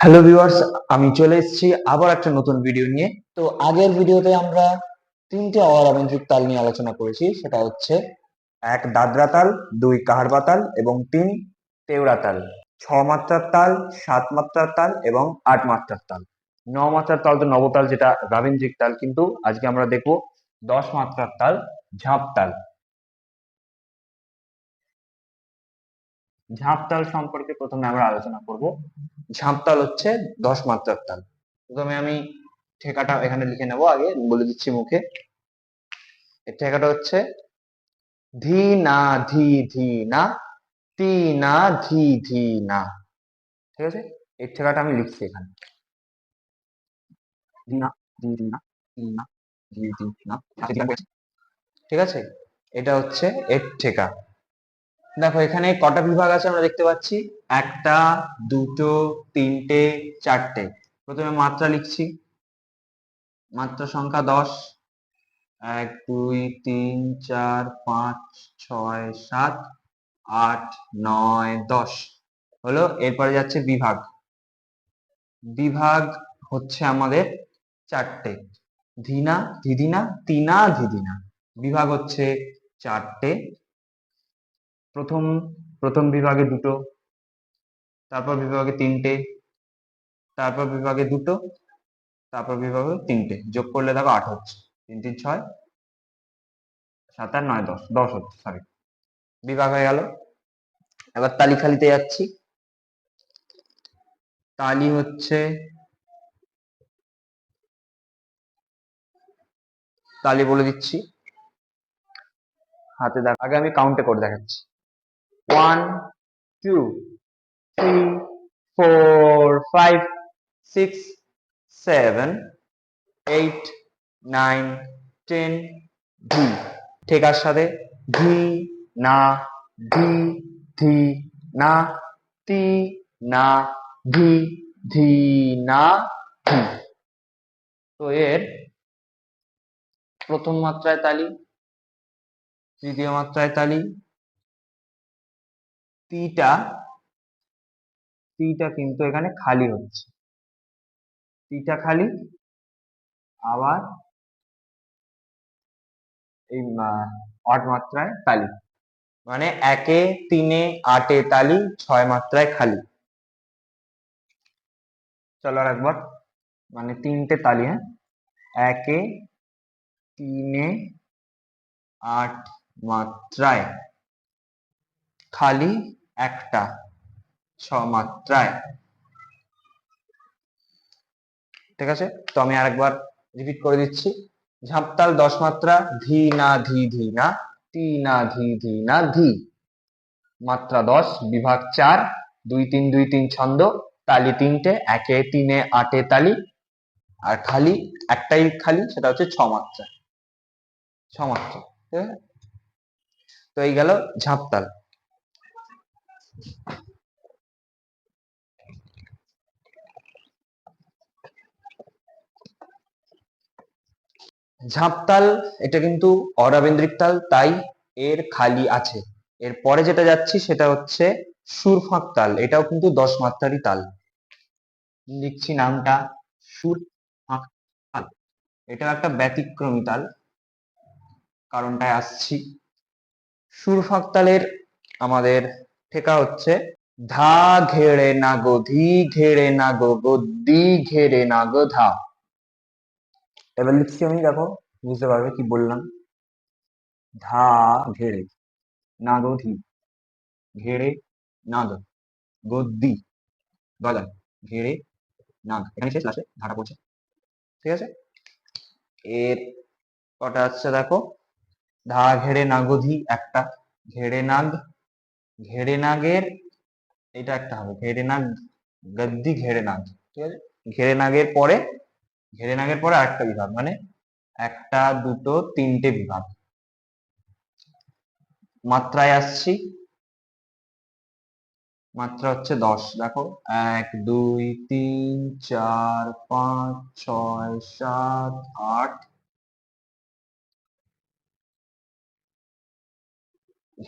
Hello viewers আমি চলে এসেছি আবার একটা নতুন ভিডিও নিয়ে। তো আগের ভিডিওতে আমরা তিনটে অরাবেন্দ্রিক তাল নিয়ে আলোচনা করেছি। সেটা হচ্ছে এক দাদরা তাল, দুই কাহারবা তাল এবং তিন তেওড়া তাল। ছ মাত্রার তাল, সাত মাত্রার তাল এবং আট মাত্রার তাল। ন মাত্রার তাল তো নবতাল, যেটা রাবীন্দ্রিক তাল। কিন্তু আজকে আমরা দেখব দশ মাত্রার তাল, ঝাঁপ তাল। ঝাঁপ তাল সম্পর্কে প্রথমে আমরা আলোচনা করব। ঝাঁপ তাল হচ্ছে দশ মাত্রার তাল। প্রথমে আমি ঠেকাটা এখানে লিখে নেব আগে বলে দিচ্ছি মুখে। ঠেকাটা হচ্ছে ধি না ধি ধি না তি না ধি ধি না। ঠিক আছে? এর ঠেকাটা আমি লিখছি এখানে। ঠিক আছে? এটা হচ্ছে এর ঠেকা। দেখো, এখানে কটা বিভাগ আছে আমরা দেখতে পাচ্ছি? একটা, দুটো, তিনটে, চারটে। প্রথমে মাত্রা লিখছি। মাত্রা সংখ্যা দশ। এক, দুই, তিন, চার, পাঁচ, ছয়, সাত, আট, নয়, দশ। হলো, এরপরে যাচ্ছে বিভাগ। বিভাগ হচ্ছে আমাদের চারটে। ধিনা, ধিদিনা, তিনা, ধিদিনা। বিভাগ হচ্ছে চারটে। প্রথম প্রথম বিভাগে দুটো, তারপর বিভাগে তিনটে, তারপর বিভাগে দুটো, তারপর বিভাগে তিনটে। যোগ করলে দেখো আট হচ্ছে। তিন তিন, ছয়, সাত, আট, নয়, দশ দশ হচ্ছে সরি বিভাগ হয়ে গেল। এবার তালি খালিতে যাচ্ছি। তালি হচ্ছে, তালি বলে দিচ্ছি। হাতে দেখ, আগে আমি কাউন্টে করে দেখাচ্ছি। One two three four five six seven eight nine ten ধি ঠেকার সাথে ধি না ধি ধি না তি না ধি ধি না ধি তো এর প্রথম মাত্রায় তালি, তৃতীয় মাত্রায় তালি তিটা তিটা কিন্তু এখানে খালি হচ্ছে। তিটা খালি, আবার এই আট মাত্রায় তালি। মানে একে তিনে আটে তালি, ছয় মাত্রায় খালি। চলো আর একবার। মানে তিনটে তালি হ্যাঁ? একে তিনে আট মাত্রায় খালি একটা ছ মাত্রায় ঠিক আছে? তো আমি আরেকবার রিপিট করে দিচ্ছি। ঝাঁপতাল দশ মাত্রা, ধি না ধি ধি না তি না ধি ধি না ধি। মাত্রা দশ, বিভাগ চার, দুই তিন দুই তিন ছন্দ, তালি তিনটে, একে তিনে আটে তালি, আর খালি, একটাই খালি, সেটা হচ্ছে ছ মাত্রা। ছ মাত্রা, ঠিক আছে? তো এই গেল ঝাঁপতাল ঝাঁপতাল, এটা কিন্তু অরাবেন্দ্রিক তাল, তাই এর খালি আছে। এর পরে যেটা যাচ্ছি সেটা হচ্ছে সুরফাঁক তাল, এটাও কিন্তু দশ মাত্রারই তাল। লিখছি নামটা সুর ফাঁক তাল। এটাও একটা ব্যতিক্রমী তাল। কারণটায় আসছি। সুরফাঁক তালের আমাদের ঠেকা হচ্ছে। ধা ঘেড়ে না গো ধি ঘেড়ে না গো গো দি ঘেড়ে না গো ধা। এবার লিখছি আমি, দেখো, বুঝতে পারবে কি বললাম? ধা ঘেড়ে না গো ধি ঘেড়ে নাগ গদ্দি গলা, ঘেড়ে নাগ। এখানে শেষ লাস্টে ধারা পড়ছে। ঠিক আছে? এর কটা আসছে দেখো? ধা ঘেড়ে নাগধি একটা, ঘেড়ে নাগ ঘেড়ে নাগের এটা একটা হবে ঘেড়ে নাগ গদ্দি ঘেড়ে নাগ ঠিক আছে? ঘেড়ে নাগের পরে ঘেড়ে নাগের পরে আরেকটা বিভাগ মানে একটা, দুটো, তিনটে বিভাগ। মাত্রায় আসছি। মাত্রা হচ্ছে দশ, দেখো, এক, দুই, তিন, চার, পাঁচ, ছয়, সাত, আট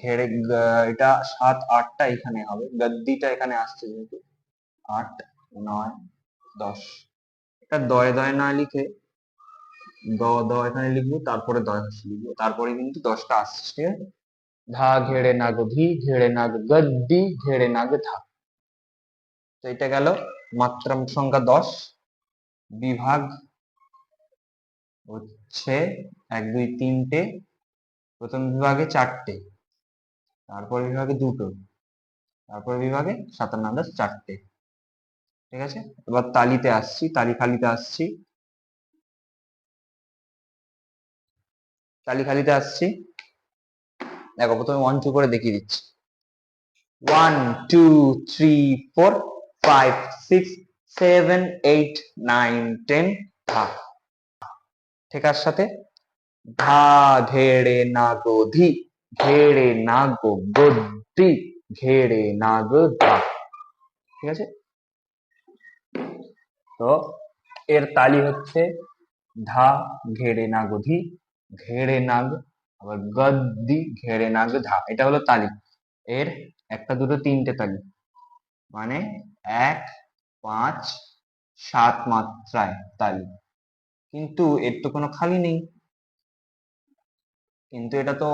ঘেরে এটা সাত আটটা এখানে হবে। গদ্দিটা এখানে আসছে যেহেতু। আট, নয়, দশ। এটা দয়ে দয়ে না লিখে দ দ এখানে লিখব, তারপরে দয় লিখব। তারপরে কিন্তু দশটা আসছে। ধা, ঘেড়ে, নাগ, ধি, ঘেড়ে, নাগ, গদ্দি, ঘেড়ে, নাগ, ধা। তো এটা গেল মাত্রা সংখ্যা দশ। বিভাগ হচ্ছে এক, দুই, তিনটে। প্রথম বিভাগে চারটে। তারপর বিভাগে দুটো। তারপর বিভাগে সাতান্ন আন্দাজ চারটে। ঠিক আছে? এবার তালিতে আসছি, তালি খালিতে আসছি। তালি খালিতে আসছি। দেখো, প্রথমে ওয়ান টু করে দেখিয়ে দিচ্ছি। One two three four five six seven eight nine ten ধা। ঠেকার সাথে ধা, ধেড়ে না ঘেড়ে না গো গদ্দি, ঘেড়ে না গো ধা ঠিক আছে? তো এর তালি হচ্ছে ধা, ঘেড়ে না ধি, ঘেড়ে নাগ, আবার গদ্দি, ঘেড়ে নাগ ধা। এটা হলো তালি। এর একটা, দুটো, তিনটে তালি। মানে এক, পাঁচ, সাত মাত্রায় তালি। কিন্তু এর তো কোনো খালি নেই। কিন্তু এটা তো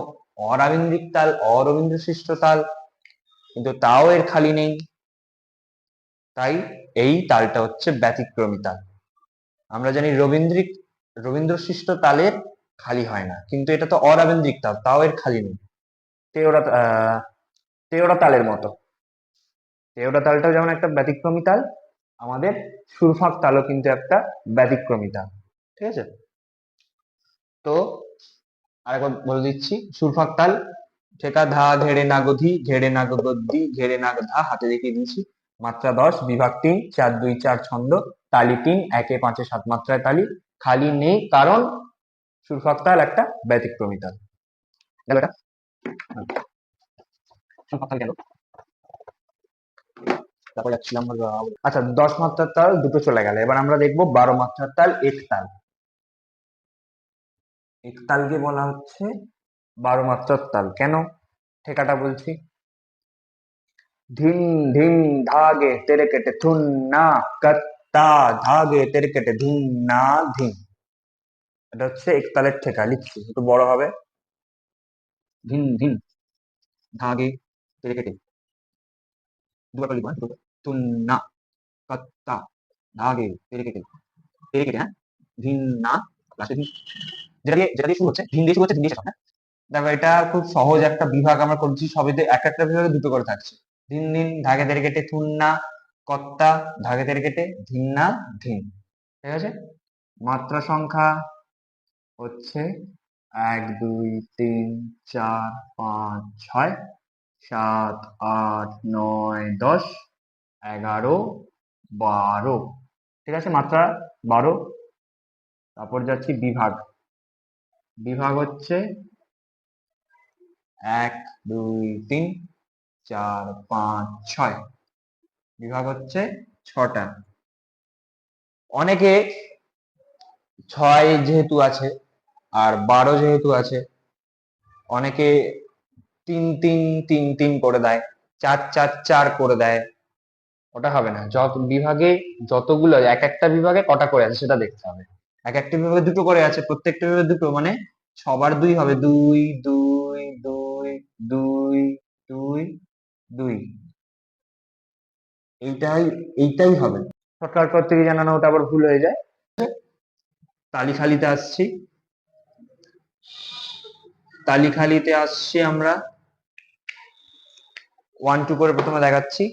অরাবিন্দ্রিক তাল অরবীন্দ্র সৃষ্ট তাল, কিন্তু তাও এর খালি নেই। তাই এই তালটা হচ্ছে ব্যতিক্রমী তাল। আমরা জানি রবীন্দ্রিক রবীন্দ্র সৃষ্ট তালের খালি হয় না, কিন্তু এটা তো অরাবিন্দ্রিক তাল, তাও এর খালি নেই। তেওড়া, আহ, তেওড়া তালের মতো। তেওড়া তালটাও যেমন একটা ব্যতিক্রমী তাল, আমাদের সুরফাক তালও কিন্তু একটা ব্যতিক্রমী তাল। ঠিক আছে? তো আরেকবার বলে দিচ্ছি, সুরফাক তাল, ঠেকা ধা, ঘেড়ে নাগধি, ঘেড়ে নাগ গদ্দি ঘেড়ে নাগ ধা হাতে দেখিয়ে দিয়েছি। মাত্রা দশ, বিভাগ তিন, চার, দুই, চার, ছন্দ, তালি তিন, একে পাঁচে সাত মাত্রায় তালি, খালি নেই কারণ সুরফাক তাল একটা ব্যতিক্রমী তাল। গেল এটা গেল তারপর যাচ্ছিলাম আচ্ছা দশ মাত্রার তাল দুটো চলে গেল। এবার আমরা দেখব বারো মাত্রার তাল এক তাল। এক তালকে বলা হচ্ছে বারো মাত্রার তাল। কেন? ঠেকাটা বলছি। ধিন ধিন, ধাগে, তেরে কেটে, থুন, না কত্তা ধাগে, তেরে কেটে, ধিন, না, ধিন। এটা হচ্ছে একতালের ঠেকা, লিখছি, একটু বড় হবে। ধিন ধিন, ধাগে, তেরে কেটে। দুবার লিখব হ্যাঁ? থুন, না কত্তা ধাগে, তেরে কেটে। তেরে কেটে হ্যাঁ? ধিন, না হ্যাঁ? এটা খুব সহজ একটা বিভাগ আমরা দুটো করে থাকছে। ধিন ধিন ধাগে তেরে কেটে থুন না কত্তা, ধাগে কেটে ঠিক আছে? মাত্রা সংখ্যা হচ্ছে এক, দুই, তিন, চার, পাঁচ, ছয়, সাত, আট, নয়, দশ, এগারো, বারো। ঠিক আছে? মাত্রা বারো তারপর যাচ্ছি বিভাগ। বিভাগ হচ্ছে এক, দুই, তিন, চার, পাঁচ, ছয়। বিভাগ হচ্ছে ছটা। অনেকে ছয় যেহেতু আছে আর বারো যেহেতু আছে, অনেকে তিন তিন তিন তিন করে দেয়, চার চার চার করে দেয়, ওটা হবে না। যত বিভাগে যতগুলো, এক একটা বিভাগে কটা করে আছে সেটা দেখতে হবে। এক একটা বিভাগে দুটো করে আছে, প্রত্যেকটা বিভাগে দুটো মানে সবার দুই হবে, দুই দুই দুই দুই দুই দুই। এইটাই এইটাই হবে। পর থেকে জানানো ওটা আবার ভুল হয়ে যায়। তালি খালিতে আসছি। তালি খালিতে আসছি আমরা। ওয়ান টু করে প্রথমে দেখাচ্ছি।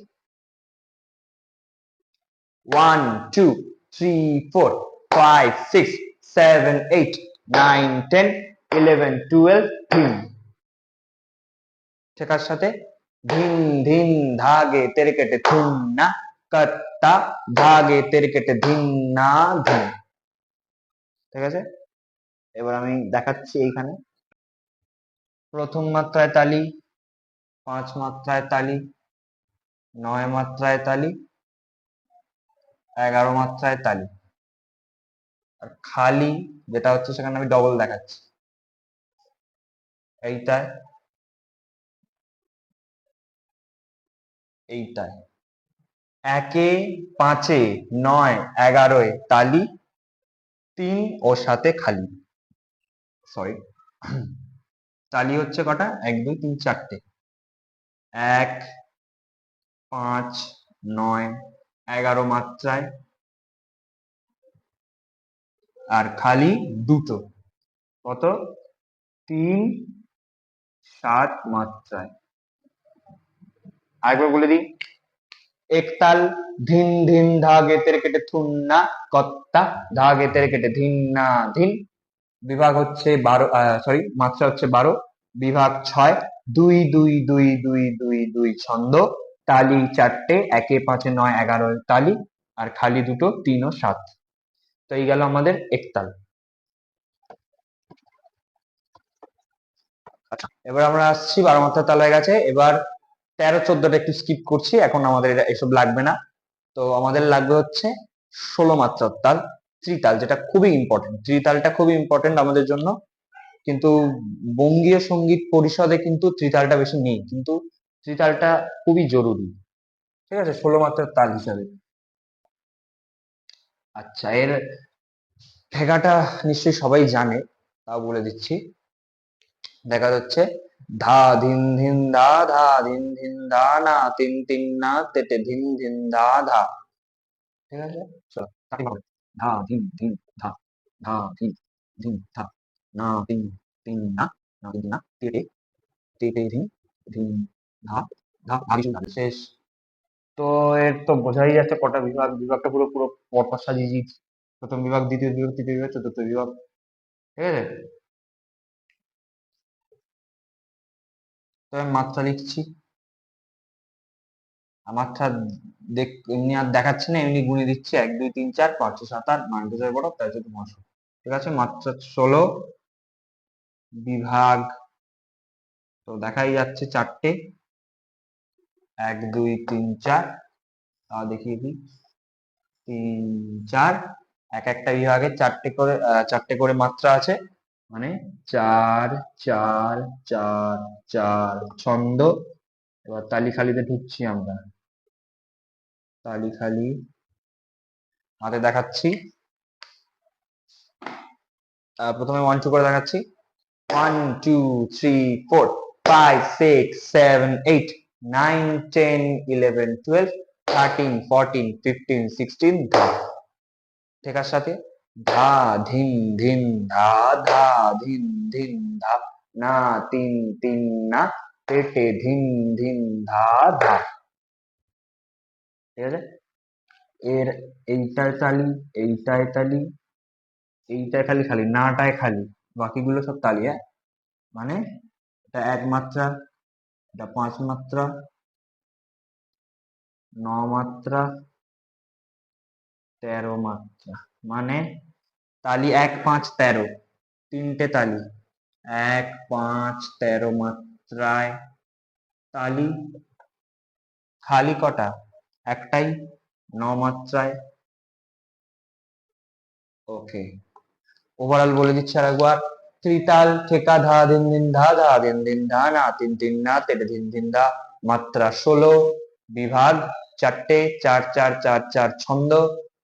One two three four five six seven eight nine ten eleven twelve তিন ঠেকার সাথে ধিন ধিন ধাগে, তেরে কেটে থুন না কত্তা ধাগে, তেরে কেটে ধিন না ধিন ঠিক আছে? এবার আমি দেখাচ্ছি এইখানে। প্রথম মাত্রায় তালি, পাঁচ মাত্রায় তালি, নয় মাত্রায় তালি, এগারো মাত্রায় তালি। আর খালি যেটা হচ্ছে সেখানে আমি ডবল দেখাচ্ছি। এইটায় এইটায়। একে পাঁচে নয় এগারোয় তালি, তিন ও সাথে খালি। সরি তালি হচ্ছে কটা? এক, দুই, তিন, চারটে। এক, পাঁচ, নয়, এগারো মাত্রায় আর খালি দুটো। কত? তিন, সাত মাত্রায়। আরেকবার বলে দিই। একতাল ধিন ধিন ধা গেতের কেটে থুন না, কত্তা ধা গেতের কেটে ধিন না ধিন। বিভাগ হচ্ছে বারো সরি মাত্রা হচ্ছে বারো। বিভাগ ছয়, দুই দুই দুই দুই দুই দুই ছন্দ। তালি চারটে, একে পাঁচে নয়, এগারো তালি। আর খালি দুটো তিন ও সাত। তো এই গেল আমাদের একতাল। আচ্ছা এবার আমরা আসছি বারো মাত্রা তাল হয়ে গেছে এবার তেরো চোদ্দটা একটু স্কিপ করছি, এখন আমাদের এসব লাগবে না। তো আমাদের লাগবে হচ্ছে ষোলো মাত্রার তাল, ত্রিতাল, যেটা খুবই ইম্পর্টেন্ট ত্রিতালটা খুবই ইম্পর্টেন্ট আমাদের জন্য। কিন্তু বঙ্গীয় সংগীত পরিষদে কিন্তু ত্রিতালটা বেশি নেই। কিন্তু ত্রিতালটা খুবই জরুরি। ঠিক আছে? ষোলো মাত্রার তাল হিসাবে। আচ্ছা এর ঠেকাটা নিশ্চয়ই সবাই জানে, তাও বলে দিচ্ছি। দেখা যাচ্ছে, ধা ধিন ধিন ধা ধা ধিন ধিন ধা, না তিন তিন না তেতে ধিন ধিন ধা ধা। ঠিক আছে? চলো ধা ধিন ধিন ধা ধা ধিন ধিন ধা, না তিন তিন না না তিন না তেতে তেতে ধিন ধিন ধা ধা হবে শেষ। তো এর তো বোঝাই যাচ্ছে কটা বিভাগ, বিভাগটা পুরো পুরো পরপর সাজিয়ে দিয়েছি। প্রথম বিভাগ, দ্বিতীয় বিভাগ, তৃতীয় বিভাগ, চতুর্থ বিভাগ। ঠিক আছে? তো আমি মাত্রা লিখছি। মাত্রা দেখ, এমনি আর দেখাচ্ছি না, এমনি গুনে দিচ্ছি। এক, দুই, তিন, চার, পাঁচ, ছয়, সাত, আট, নয় দুই বড় তাই চোদ্দ নশো ঠিক আছে? মাত্রা ষোলো বিভাগ। তো দেখাই যাচ্ছে চারটে। এক, দুই, তিন, চার। তা দেখিয়ে দিই। তিন, চার। এক, একটা বিভাগে চারটে করে চারটে করে মাত্রা আছে। মানে চার চার চার চার, ছন্দ। এবার তালি খালিতে ঢুকছি আমরা। তালি খালি হাতে দেখাচ্ছি। প্রথমে ওয়ান টু করে দেখাচ্ছি। One two three four five six seven eight nine ten eleven twelve thirteen fourteen fifteen sixteen ধা। সাথে? ধা, ধিন ধিন, ধা ধা, ধিন ধিন, ধা। না, তিন তিন, না, পেটে ধিন ধিন, ধা ধা। ঠিক আছে? এর এইটায় তালি এইটায় তালি এইটায় খালি খালি নাটায় খালি। বাকিগুলো সব তালি হ্যাঁ? মানে এটা এক মাত্রা এটা পাঁচ মাত্রা, ন মাত্রা, তেরো মাত্রা। মানে তালি এক পাঁচ তেরো, তিনটে তালি। এক পাঁচ তেরো মাত্রায় তালি, খালি কটা? একটাই, ন মাত্রায়। ওকে ওভারঅল বলে দিচ্ছি আর একবার ত্রিতাল ঠেকা ধা দিন দিন ধা ধা দিন দিন ধা না তিন তিন না তেটে দিন দিন ধা মাত্রা ষোলো বিভাগ চারটে চার চার চার চার ছন্দ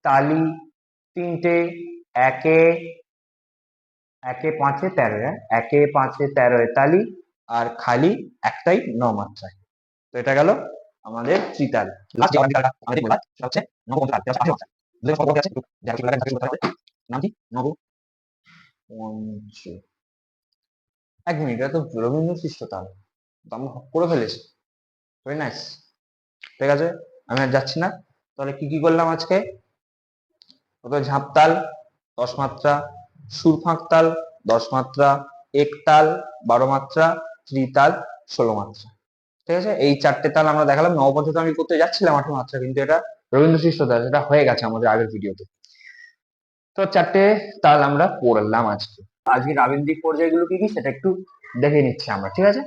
তালি তিনটে একে একে পাঁচে তেরো একে পাঁচে তেরো তালি আর খালি একটাই ন মাত্রায় তো এটা গেল আমাদের ত্রিতাল নাম কি নব পঞ্চ এক মিনিট, এটা তো রবীন্দ্র সৃষ্ট তাল আমরা করে ফেলেছি। ভেরি নাইস ঠিক আছে? আমি আর যাচ্ছি না। তাহলে কি কি করলাম আজকে? প্রথমে ঝাঁপতাল দশ মাত্রা সুরফাঁক তাল, দশ মাত্রা একতাল বারো মাত্রা ত্রিতাল ষোলো মাত্রা। ঠিক আছে? এই চারটে তাল আমরা দেখালাম। নবপঞ্চম আমি করতে যাচ্ছিলাম আঠারো মাত্রা, কিন্তু এটা রবীন্দ্র সৃষ্ট তাল, সেটা হয়ে গেছে আমাদের আগের ভিডিওতে। তো চারটে তাল আমরা পড়লাম আজকে। আজকে রাবীন্দ্রিক পর্যায়গুলো কি কি সেটা একটু দেখে নিচ্ছি আমরা, ঠিক আছে?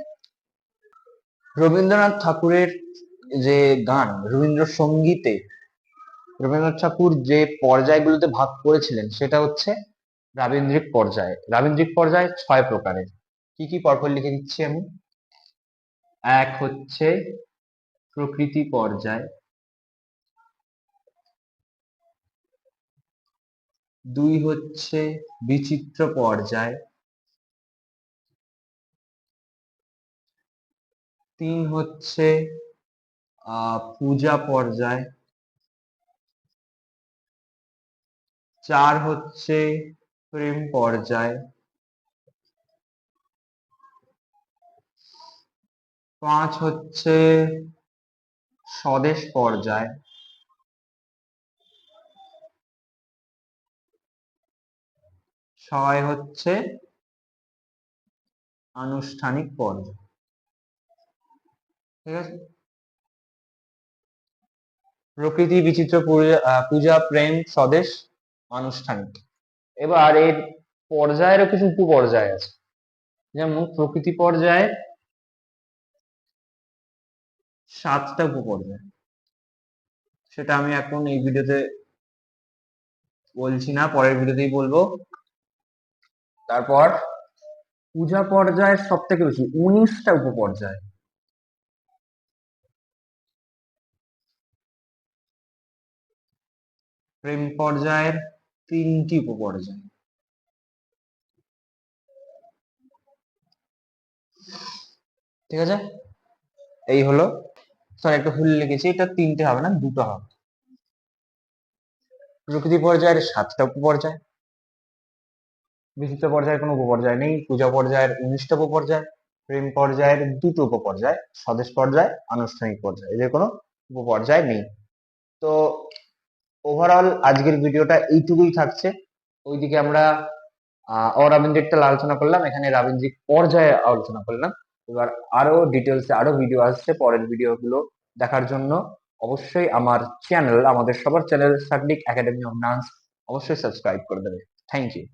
রবীন্দ্রনাথ ঠাকুরের যে গান রবীন্দ্র সঙ্গীতে রবীন্দ্রনাথ ঠাকুর যে পর্যায়গুলোতে ভাগ করেছিলেন, সেটা হচ্ছে রাবীন্দ্রিক পর্যায়। রাবীন্দ্রিক পর্যায় ছয় প্রকারের। কি কি পরপর লিখে দিচ্ছি আমি? এক হচ্ছে প্রকৃতি পর্যায় দুই হচ্ছে বিচিত্র পর্যায়। তিন হচ্ছে পূজা পর্যায়। চার হচ্ছে প্রেম পর্যায়। পাঁচ হচ্ছে স্বদেশ পর্যায়। ছয় হচ্ছে আনুষ্ঠানিক পর্যায় ঠিক আছে? প্রকৃতি বিচিত্র পূজা, প্রেম, স্বদেশ, আনুষ্ঠানিক। এবার এর পর্যায়েরও কিছু উপপর্যায় আছে। যেমন প্রকৃতি পর্যায়ে, সাতটা উপপর্যায়। সেটা আমি এখন এই ভিডিওতে বলছি না, পরের ভিডিওতেই বলব। তারপর পূজা পর্যায়ের সব থেকে বেশি, উনিশটা উপপর্যায়। প্রেম পর্যায়ের তিনটি উপপর্যায়। ঠিক আছে? এই হলো সরি একটা ভুল লিখেছি, এটা তিনটে হবে না, দুটো হবে। প্রকৃতি পর্যায়ের সাতটা উপপর্যায়। বিচিত্র পর্যায়ের কোনো উপপর্যায় নেই। পূজা পর্যায়ের উনিশটা উপপর্যায়, প্রেম পর্যায়ের দুটো উপপর্যায়, স্বদেশ পর্যায়, আনুষ্ঠানিক পর্যায়, এদের কোনো উপপর্যায় নেই। তো ওভারঅল আজকের ভিডিওটা এইটুকুই থাকছে। ওইদিকে আমরা অরাবিন্দ্রিকটা আলোচনা করলাম, এখানে রাবীন্দ্রিক পর্যায়ে আলোচনা করলাম। এবার আরও ডিটেলসে আরও ভিডিও আসছে, পরের ভিডিওগুলো দেখার জন্য। অবশ্যই আমার চ্যানেল আমাদের সবার channel Sarbik academy of dance অবশ্যই সাবস্ক্রাইব করে দেবে। Thank you